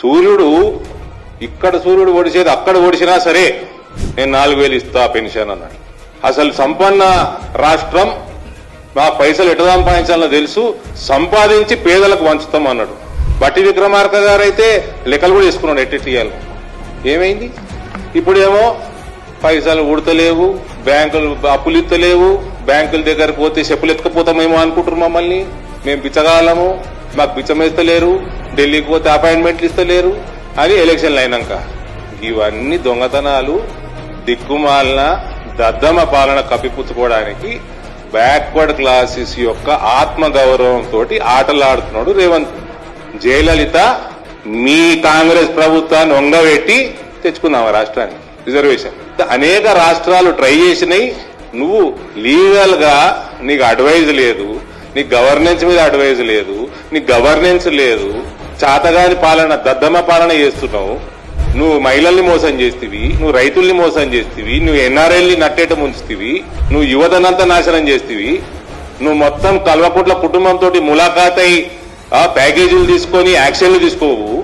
సూర్యుడు ఇక్కడ సూర్యుడు ఓడిసేది అక్కడ ఒడిచినా సరే నేను నాలుగు వేలు ఇస్తా పెన్షన్ అన్నాడు. అసలు సంపన్న రాష్ట్రం మా పైసలు ఎట సంపాదించాలో తెలుసు సంపాదించి పేదలకు వంచుతాం అన్నాడు. బట్టి విక్రమార్క గారు అయితే లెక్కలు కూడా వేసుకున్నాడు ఎట్టి ఏమైంది? ఇప్పుడేమో పైసలు ఉడతలేవు బ్యాంకులు అప్పులు ఇత్తలేవు బ్యాంకుల దగ్గరకు పోతే చెప్పులు ఎత్తుకపోతామేమో అనుకుంటారు మమ్మల్ని. మేము బిచ్చగాలము మాకు బిచ్చం ఢిల్లీకి పోతే అపాయింట్మెంట్లు ఇస్తలేరు. అని ఎలక్షన్లు అయినాక. ఇవన్నీ దొంగతనాలు దిక్కుమాలిన దద్దమ పాలన కప్పిపుచ్చుకోవడానికి బ్యాక్వర్డ్ క్లాసెస్ యొక్క ఆత్మ గౌరవంతో ఆటలాడుతున్నాడు రేవంత్. జయలలిత మీ కాంగ్రెస్ ప్రభుత్వాన్ని ఒంగబెట్టి తెచ్చుకున్నావు రాష్ట్రానికి రాష్ట్రాన్ని? రిజర్వేషన్. అనేక రాష్ట్రాలు ట్రై చేసినాయి. నువ్వు లీగల్గా నీకు అడ్వైజ్ లేదు. నీ గవర్నెన్స్ మీద అడ్వైజ్ లేదు. నీ గవర్నెన్స్ లేదు. చాతగాని పాలన దద్దమ్మ పాలన చేస్తున్నావు. నువ్వు మహిళల్ని మోసం చేస్తివి నువ్వు రైతుల్ని మోసం చేస్తివి నువ్వు ఎన్ఆర్ఎల్ని నట్టేట ముంచుతీవి నువ్వు యువతనంతా నాశనం చేస్తివి. నువ్వు మొత్తం కల్వకుట్ల కుటుంబంతో ములాఖాతై ప్యాకేజీలు తీసుకొని యాక్షన్లు తీసుకోవు.